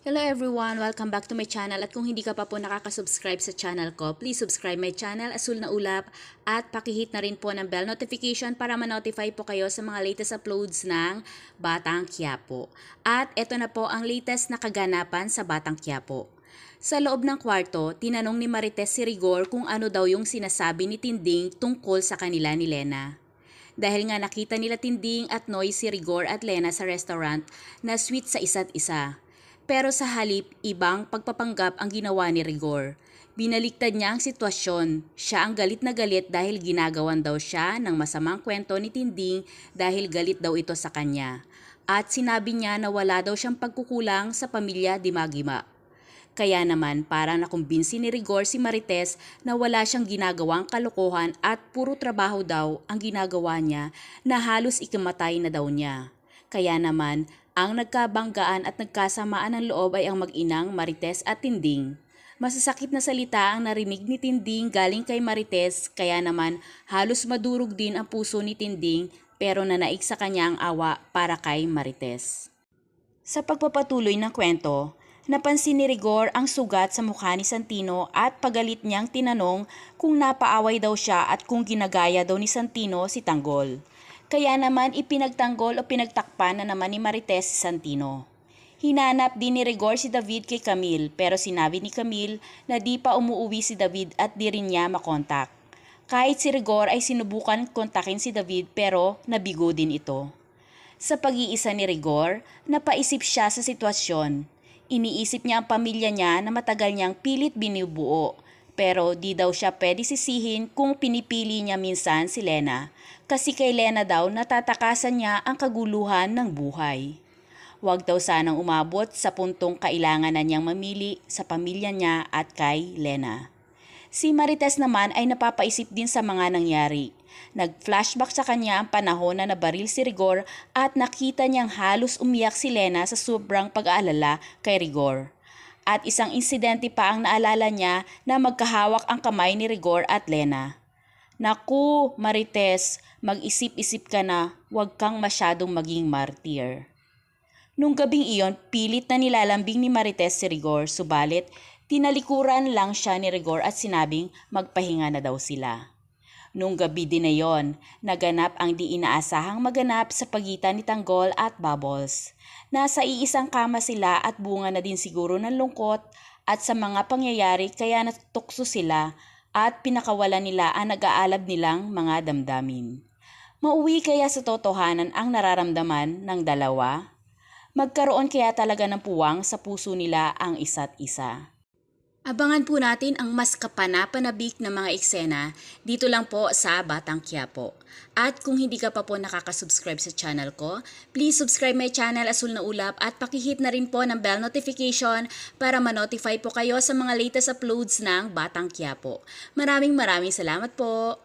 Hello everyone! Welcome back to my channel at kung hindi ka pa po nakaka-subscribe sa channel ko, please subscribe my channel Asul na Ulap at pakihit na rin po ng bell notification para ma-notify po kayo sa mga latest uploads ng Batang Quiapo. At ito na po ang latest na kaganapan sa Batang Quiapo. Sa loob ng kwarto, tinanong ni Marites si Rigor kung ano daw yung sinasabi ni Tinding tungkol sa kanila ni Lena. Dahil nga nakita nila Tinding at Noy si Rigor at Lena sa restaurant na sweet sa isa't isa. Pero sa halip, ibang pagpapanggap ang ginawa ni Rigor. Binaliktad niya ang sitwasyon. Siya ang galit na galit dahil ginagawan daw siya ng masamang kwento ni Tinding dahil galit daw ito sa kanya. At sinabi niya na wala daw siyang pagkukulang sa pamilya Dimagima. Kaya naman parang nakumbinsi ni Rigor si Marites na wala siyang ginagawang kalokohan at puro trabaho daw ang ginagawa niya na halos ikamatay na daw niya. Kaya naman, ang nagkabanggaan at nagkasamaan ng loob ay ang mag-inang Marites at Tinding. Masasakit na salita ang narinig ni Tinding galing kay Marites kaya naman halos madurog din ang puso ni Tinding pero nanaig sa kanya ang awa para kay Marites. Sa pagpapatuloy ng kwento, napansin ni Rigor ang sugat sa mukha ni Santino at pagalit niyang tinanong kung napaaway daw siya at kung ginagaya daw ni Santino si Tanggol. Kaya naman ipinagtanggol o pinagtakpan na naman ni Marites Santino. Hinanap din ni Rigor si David kay Camille pero sinabi ni Camille na di pa umuuwi si David at di rin niya makontak. Kahit si Rigor ay sinubukan kontakin si David pero nabigo din ito. Sa pag-iisa ni Rigor, napaisip siya sa sitwasyon. Iniisip niya ang pamilya niya na matagal niyang pilit binubuo. Pero di daw siya pwede sisihin kung pinipili niya minsan si Lena. Kasi kay Lena daw natatakasan niya ang kaguluhan ng buhay. Huwag daw sanang umabot sa puntong kailangan na niyang mamili sa pamilya niya at kay Lena. Si Marites naman ay napapaisip din sa mga nangyari. Nag-flashback sa kanya ang panahon na nabaril si Rigor at nakita niyang halos umiyak si Lena sa sobrang pag-aalala kay Rigor. At isang insidente pa ang naalala niya na magkahawak ang kamay ni Rigor at Lena. Naku, Marites, mag-isip-isip ka na, huwag kang masyadong maging martyr. Nung gabing iyon, pilit na nilalambing ni Marites si Rigor, subalit tinalikuran lang siya ni Rigor at sinabing magpahinga na daw sila. Nung gabi din na yon, naganap ang di inaasahang maganap sa pagitan ni Tanggol at Bubbles. Nasa iisang kama sila at bunga na din siguro ng lungkot at sa mga pangyayari kaya natutukso sila at pinakawalan nila ang nag-aalab nilang mga damdamin. Mauwi kaya sa totohanan ang nararamdaman ng dalawa? Magkaroon kaya talaga ng puwang sa puso nila ang isa't isa. Abangan po natin ang mas kapanapanabik na mga eksena dito lang po sa Batang Quiapo. At kung hindi ka pa po nakaka-subscribe sa channel ko, please subscribe my channel Asul na Ulap at pakihit na rin po ng bell notification para ma-notify po kayo sa mga latest uploads ng Batang Quiapo. Maraming maraming salamat po!